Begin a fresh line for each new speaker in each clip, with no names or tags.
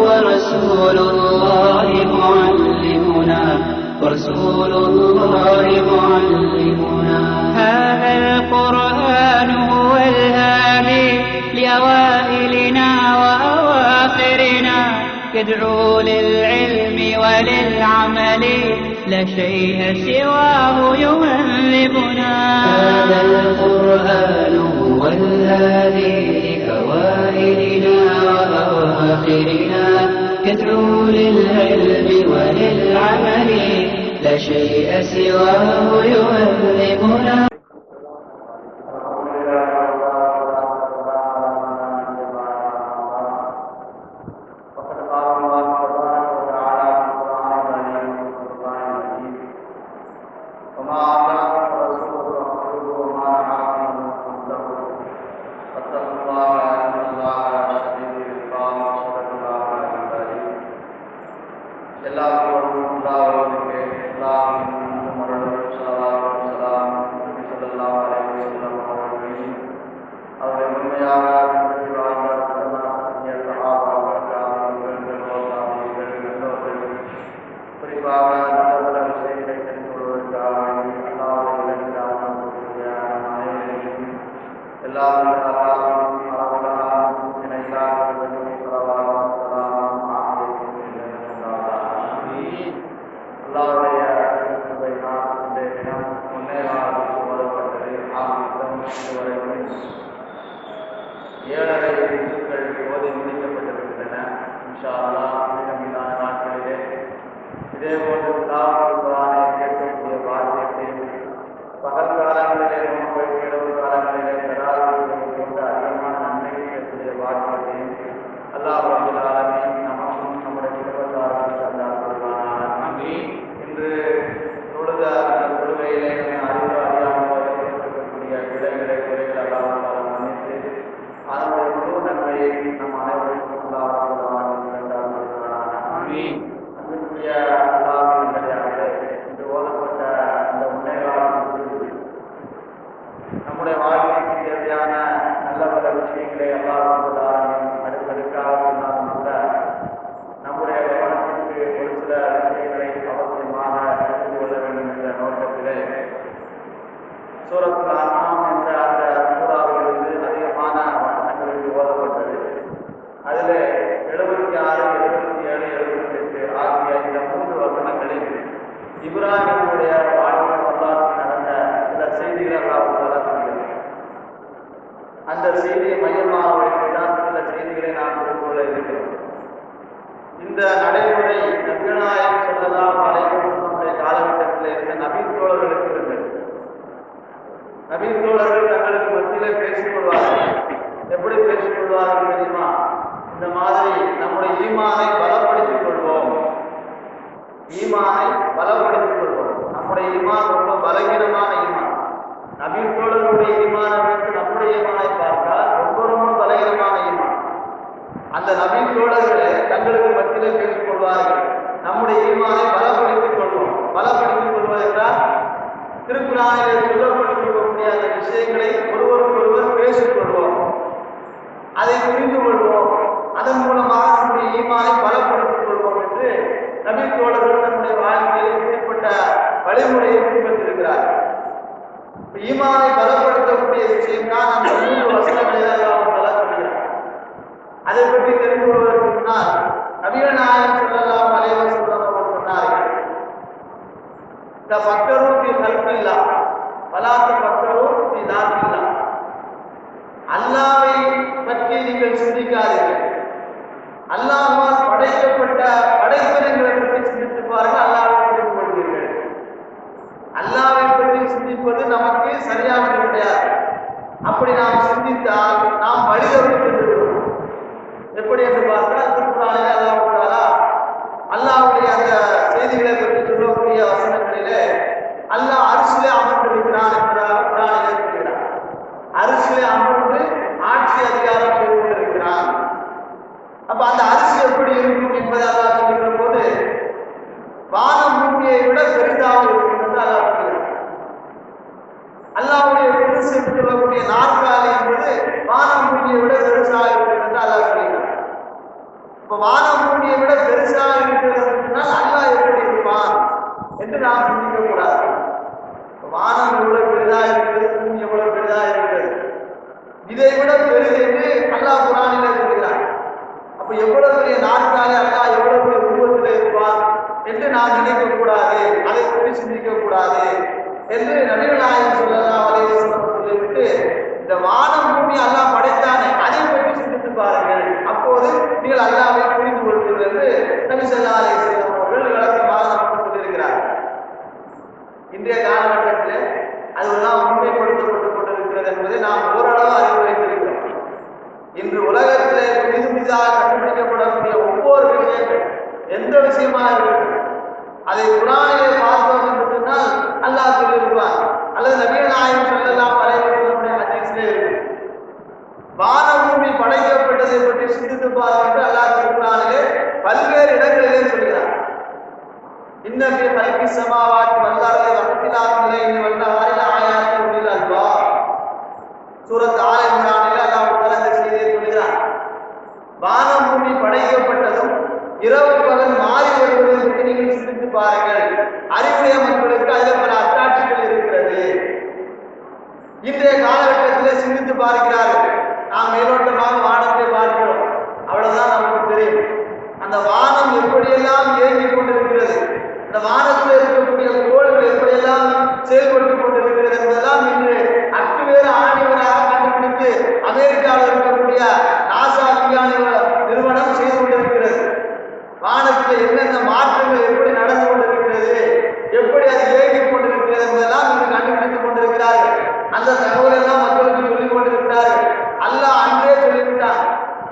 ورسول الله معلمنا. ورسول الله معلمنا. هذا القرآن هو الهادي لأوائلنا وأواخرنا. يدعو للعلم وللعمل لا شيء سواه يهذبنا هذا القرآن هو الهادي لأوائلنا وأواخرنا. يدعو للعلم وللعمل لا شيء سواه يهذبنا
இன்ஷா அல்லாஹ் மீதமில்லாத நாட்களிலே இதே இந்த மாதிரி நம்முடைய ஈமானை பலப்படுத்திக் கொள்வோம். ஈமானை பலப்படுத்திக் கொள்வோம். நம்முடைய ஈமான் ரொம்ப பலகீனமான ஈமான். நபீன் தோழர்களுடைய ஈமானை வைத்து நம்முடைய ஈமானை பார்த்தால் ரொம்ப ரொம்ப பலகீனமான ஈமான். அந்த நபீன் தோழர்களை தங்களுக்கு மத்தியிலே பேசிக் கொள்வார்கள். நம்முடைய ஈமானை பலப்படுத்திக் கொள்வோம். பலப்படுத்திக் கொள்வது என்றால் திருக்குறானிலே அந்த விஷயங்களை ஒருவருக்கொருவர் பேசிக் கொள்வோம். அதை புரிந்து கொள்வோம். அதன் மூலமாக நம்முடைய ஈமானை பலப்படுத்திக் கொள்வோம் என்று நபி தோழர்கள் நம்முடைய வாழ்க்கையில் இப்படிப்பட்ட வழிமுறையை பின்பற்றிருக்கிறார். ஈமானை பலப்படுத்தக்கூடிய விஷயம் தான் அந்த மூன்று வசனங்களை தான் சொல்கிறார் அதை பற்றி தெரிந்து கொள்வதற்கு முன்னால் நபிகள் நாயகம் சொல்லலாம் அலைவர் சொல்லலாம் சொன்னார்கள் இந்த பக்தரும் பி கல்பில்லா பலாத்த பக்தரும் பி தாத்தில்லா. அல்லாவை பற்றி நீங்கள் சிந்திக்காதீர்கள். அல்லாஹால் படைக்கப்பட்ட படைப்பினங்களை பற்றி சிந்தித்து பாருங்கள் அல்லாவை புரிந்து கொள்வீர்கள். அல்லாவை பற்றி சிந்திப்பது நமக்கு சரியானது கிடையாது அப்படி நாம் சிந்தித்தால் நாம் வழிதவறி சென்றுவிடுவோம் எப்படி என்று பார்த்தால் அப்போது நீங்கள் அல்லாவை புரிந்து கொள்வீர்கள் என்று நபி சொல்லா அலி அவர்கள் விளக்கமாக நமக்கு கொண்டிருக்கிறார். இன்றைய காலகட்டத்தில் அதெல்லாம் உண்மைப்படுத்தப்பட்டுக் கொண்டிருக்கிறது என்பதை நாம் ஓரளவு அறிவு வைத்திருக்கிறோம் இன்று உலகத்திலே புதிது புதிதாக கண்டுபிடிக்கப்படக்கூடிய ஒவ்வொரு விஷயங்கள் எந்த விஷயமா இருக்கட்டும் அதை குரான் இருப்பார்கள் என்று அல்லாஹ் திருக்குறானிலே பல்வேறு இடங்களிலே சொல்கிறார். இன்னபி கல்வி சமாவாக்கி வந்தாலே வசத்திலாகும் நிலையில் வந்த ஆறில் ஆயாசி உள்ளில் அல்வா சூரத் ஆலை இம்ரானில் அல்லாஹ் செய்தியை சொல்கிறார். வானம் பூமி படைக்கப்பட்டதும் இரவு பகல் மாறிவிடுவதை பற்றி நீங்கள் சிந்தித்து பாருங்கள். அறிவுடைய மக்களுக்கு அதில் பல அத்தாட்சிகள் இருக்கிறது. இன்றைய காலகட்டத்திலே சிந்தித்து பார்க்கிறார்கள்.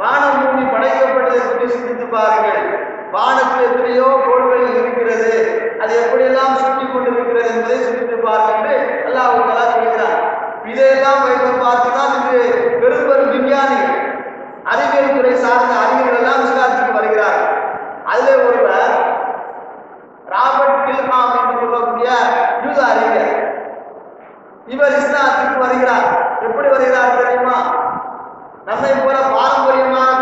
வானம் பூமி படைக்கப்பட்டதை சொல்லி சிந்தித்து பாருங்கள். வானத்தில் எத்தனையோ கோள்கள் இருக்கிறது. அது எப்படியெல்லாம் சுற்றி கொண்டிருக்கிறது என்பதை சிந்தித்து பாருங்கள் எல்லாம் அவங்களா சொல்கிறார் இதையெல்லாம் வைத்து பார்த்துதான் இன்று பெரும் பெரும் விஞ்ஞானி அறிவியல் துறை சார்ந்த அறிஞர்கள் எல்லாம் விசாரித்துக்கு வருகிறார்கள். அதுல ஒருவர் ராபர்ட் கில்ஹாம் என்று சொல்லக்கூடிய யூத அறிஞர். இவர் இஸ்லாத்துக்கு வருகிறார். எப்படி வருகிறார் தெரியுமா? நம்மை போல பாரம்பரியமாக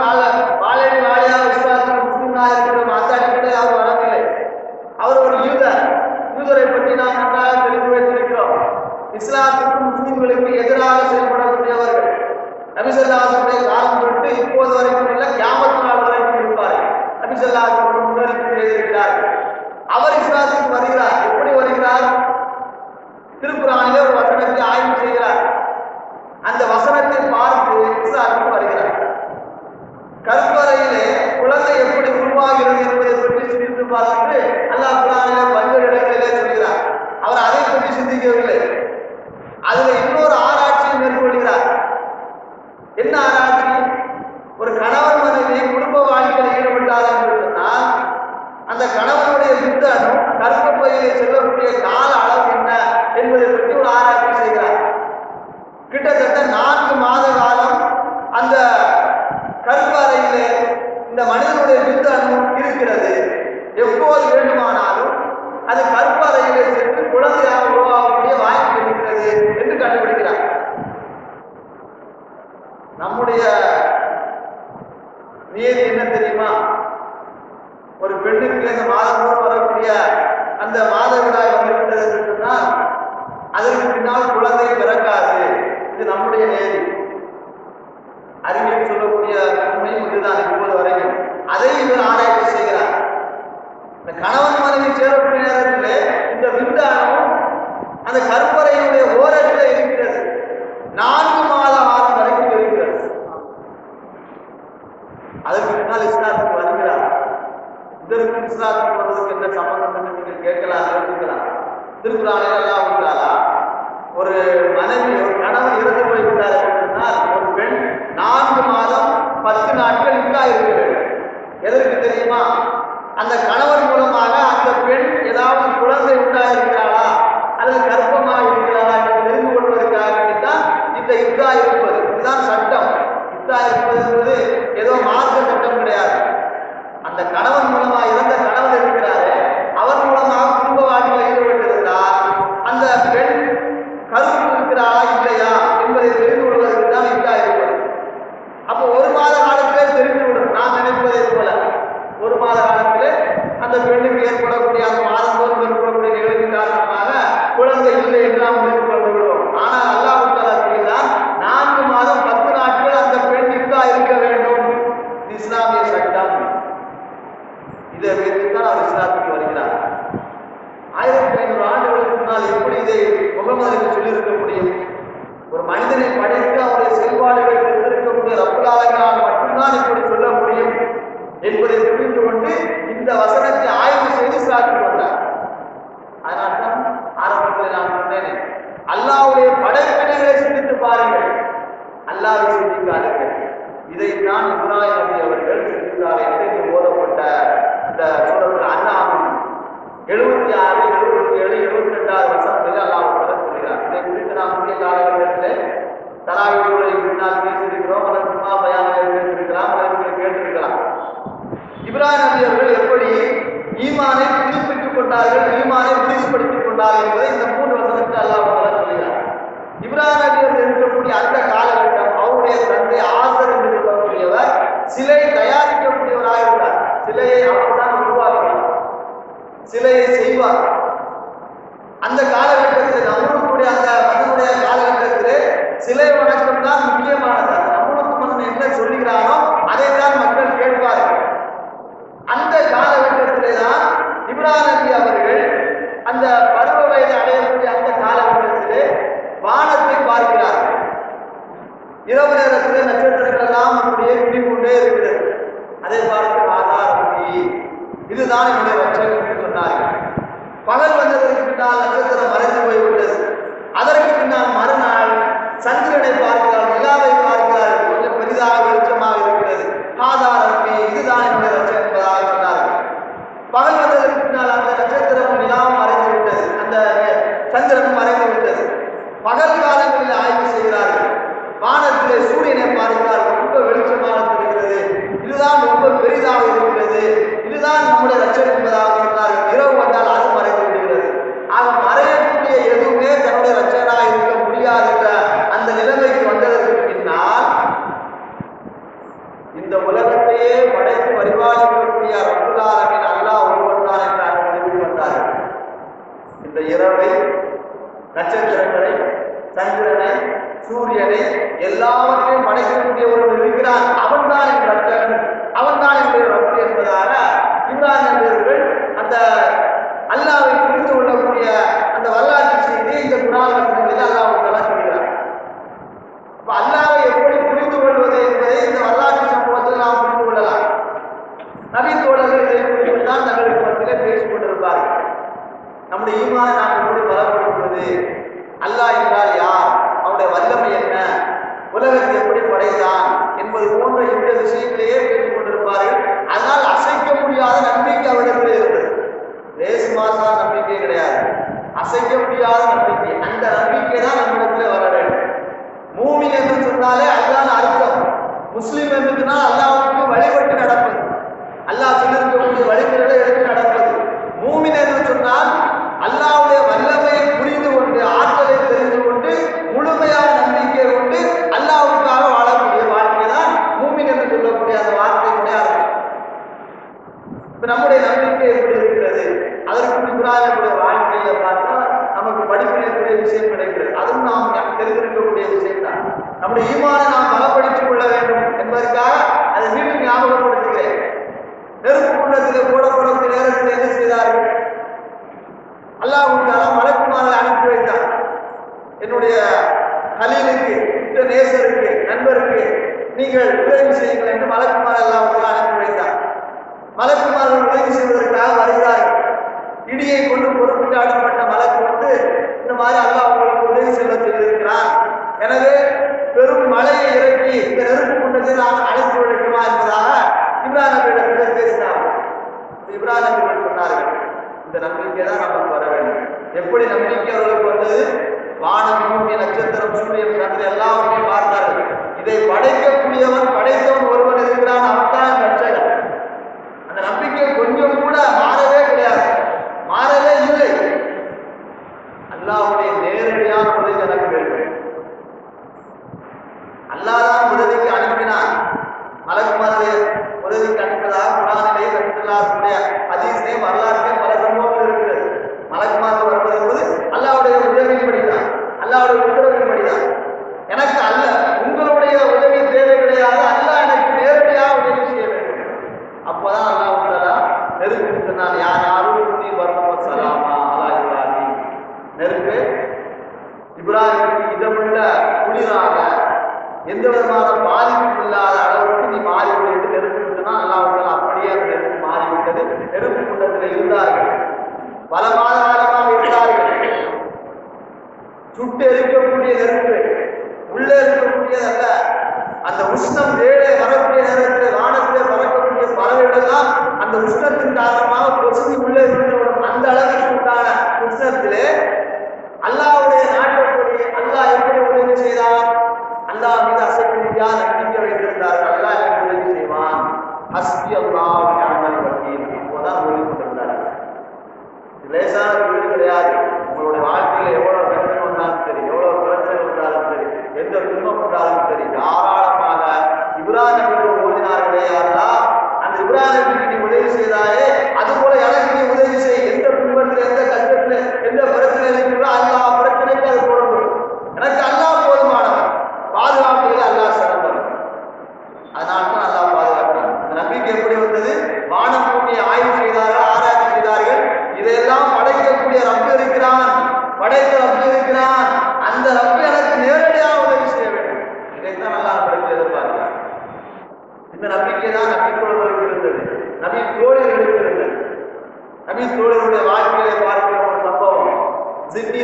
கற்பாறையிலே இந்த மனிதனுடைய விந்தணு இருக்கிறது. அதற்கு பின்னால் இஸ்லாத்துக்கு வருகிறார் இதற்கு இஸ்லாத்துக்கு வருவதற்கு என்ன சம்பந்தம் என்று நீங்கள் கேட்கலாம் இருக்கலாம் திருக்குறானே எல்லாம் ஒரு மனைவி ஒரு கணவன் இறந்து போய்விட்டார் என்று சொன்னால் ஒரு பெண் நான்கு மாதம் பத்து நாட்கள் இருக்கா இருக்கிறது எதற்கு தெரியுமா? அந்த கணவன் இதைத்தான் இப்ராஹிம் நபி அவர்கள் இன்றைக்கு போதப்பட்ட இந்த சூழல் அண்ணாவும் எழுபத்தி ஆறு எழுபத்தி ஏழு எழுபத்தி ரெண்டாவது வருஷத்தில் அல்லாஹ் சொல்கிறார். இதை குறித்து நாம் முக்கிய காலகட்டத்தில் தராவிகளை முன்னால் பேசியிருக்கிறோம். அல்லது சும்மா பயானங்களை பேசியிருக்கலாம் அல்லது கேட்டிருக்கலாம். இப்ராஹிம் நபி அவர்கள் எப்படி ஈமானை புதுப்பித்துக் கொண்டார்கள் ஈமானை உறுதிப்படுத்திக் கொண்டார்கள் என்பதை இந்த temprano எனவே இந்த நெருப்பு கொண்ட இருந்தான் யார் யாரும் வரும் சலாமா அலா இப்ராஹிம். நெருப்பு? இப்ராஹிமுக்கு இதமுள்ள குளிராக எந்த விதமான பாதிப்பும் இல்லாத அளவுக்கு நீ மாறி விட்டு நெருப்பு விட்டுனா அல்லாவுக்கு அப்படியே அந்த நெருப்பு மாறிவிட்டது நெருப்பு குண்டத்தில் இருந்தார்கள். பல மாத காலமாக இருந்தார்கள். சுட்டு எரிக்கக்கூடிய நெருப்பு உள்ளே இருக்கக்கூடிய எல்லா வித அசைக்கும் தியானங்கள்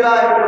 virar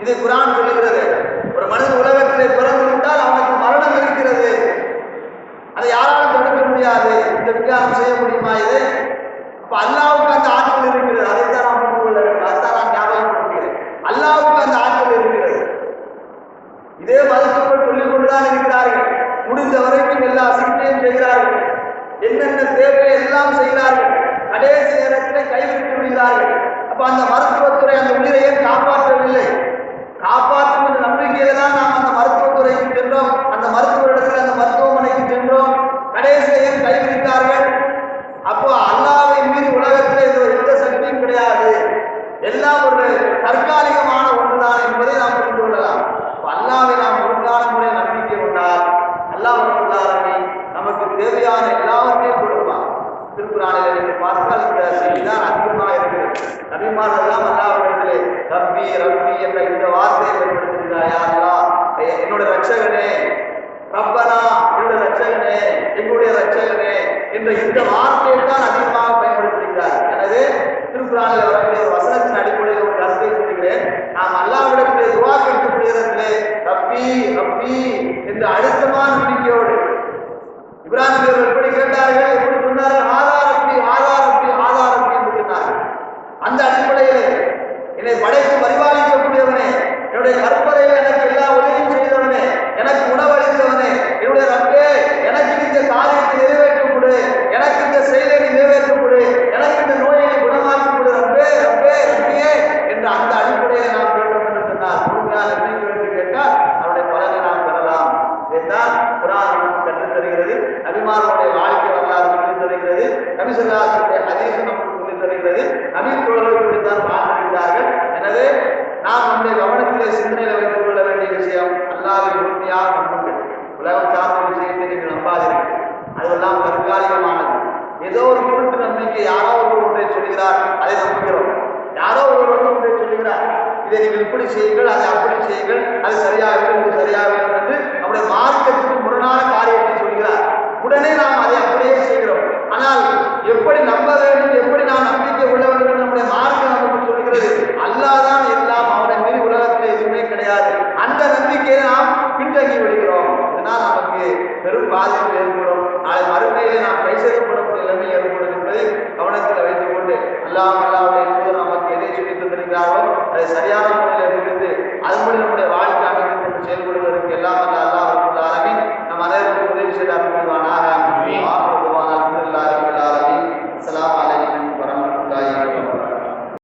இது குரான் சொல்லுகிறது. ஒரு மனிதன் உலகத்திலே பிறந்து விட்டால் அவனுக்கு மரணம் இருக்கிறது. அதை யாராலும் தடுக்க முடியாது. இந்த விஞ்ஞானம் செய்ய முடியுமா இது? அப்ப அல்லாவுக்கு அந்த ஆற்றல் இருக்கிறது. அதை தான் நான் புரிந்து கொள்ள வேண்டும். அதைத்தான் நான் ஞாபகப்படுத்துகிறேன் அல்லாவுக்கு அந்த ஆற்றல் இருக்கிறது. இதே மதத்துக்குள் சொல்லிக் கொண்டுதான் இருக்கிறார்கள். முடிந்த வரைக்கும் எல்லா சிகிச்சையும் செய்கிறார்கள். என்னென்ன தேவை எல்லாம் செய்கிறார்கள். கடைசி நேரத்தில் கைவிட்டு விடுகிறார்கள். அப்ப அந்த மருத்துவத்துறை அந்த உயிரையே காப்பாற்ற காப்பாற்றும் என்ற நம்பிக்கையில தான் நாம் அந்த மருத்துவத்துறைக்கு சென்றோம் அந்த மருத்துவரிடத்தில் அந்த மருத்துவமனைக்கு சென்றோம் கடைசியிலே கைவிட்டார்கள் அப்போ அல்லாவை மீறி உலகத்தில் இது எந்த சக்தியும் கிடையாது எல்லாம் ஒரு தற்காலிகமான ஒன்றுதான் என்பதை நாம் புரிந்து கொள்ளலாம். அல்லாவை நாம் ஒழுங்கான முறை நம்பிக்கை கொண்டால் அல்லாஹ் உள்ளாரனை நமக்கு தேவையான எல்லாவற்றையும் கொடுப்பான். திருக்குறானில் நீங்கள் பார்த்தால் இந்த செய்திதான் அதிகமாக இருக்கிறது. நபிமார்கள் எல்லாம் அல்லாவிடத்திலே ரப்பி ரப்பி என்ற இந்த வார்த்தையை பயன்படுத்துகிறாயா அல்லா என்னுடைய ரட்சகனே ரப்பனா என்னுடைய ரட்சகனே எங்களுடைய ரட்சகனே என்ற இந்த வார்த்தையை தான் அதிகமாக பயன்படுத்துகிறார் எனவே திருக்குறானில் வரக்கூடிய ஒரு வசனத்தின் அடிப்படையில் ஒரு கருத்தை சொல்கிறேன் நாம் அல்லாவிடத்திலே துவா கேட்கப்படுகிறதிலே ரப்பி ரப்பி என்று அழுத்தமான நம்பிக்கையோடு இப்ராஹிம் அவர்கள் எப்படி கேட்டார்கள் எப்படி சொன்னார்கள் ஆதாரப்பி ஆதாரப்பி ஆதாரப்பி என்று சொன்னார்கள் அந்த அடிப்படையில் என்னை படைத்து பரிபாலிக்கக்கூடியவனே என்னுடைய கற்பனையில் எனக்கு எல்லா உதவியும் செய்தவனே எனக்கு உணவளித்தவனே என்னுடைய ரப்பே எனக்கு இந்த காரியத்தை நிறைவேற்ற கொடு எனக்கு இந்த செயலை நீ நிறைவேற்ற கொடு எனக்கு இந்த நோயை நீ குணமாக்கி கொடு ரப்பே ரப்பே ரப்பியே என்ற அந்த அடிப்படையில் நாம் கேட்டோம் என்று சொன்னால் முழுமையான நம்பிக்கை என்று கேட்டால் அவருடைய பலனை நாம் பெறலாம் இதைத்தான் குரான் நமக்கு கற்றுத் தருகிறது நபிமார்களுடைய வாழ்க்கை வரலாறு சொல்லித் தருகிறது நபிசல்லாசனுடைய ஹதீஸ் நமக்கு சொல்லித் தருகிறது நபித்தோழர்கள் இப்படித்தான் வாழ்ந்திருக்கிறார்கள் எனவே நாம் நம்முடைய கவனத்திலே சிந்தனையில வைத்துக் கொள்ள வேண்டிய விஷயம் அல்லாவை உறுதியாக நம்புங்கள் உலகம் சார்ந்த விஷயத்தை நீங்கள் நம்பாதீர்கள் அதெல்லாம் தற்காலிகமானது ஏதோ ஒரு குருட்டு நம்பிக்கை யாரோ ஒரு ஒன்றை சொல்கிறார் அதை நம்புகிறோம் யாரோ ஒரு ஒன்றை சொல்கிறார் இதை நீங்கள் இப்படி செய்யுங்கள் அதை அப்படி செய்யுங்கள் அது சரியாக இருக்கும் சரியாக இருக்கும் என்று நம்முடைய மார்க்கத்துக்கு முரணான காரியத்தை சொல்கிறார். உடனே நாம் அதை அப்படியே செய்கிறோம். ஆனால் எப்படி நம்ம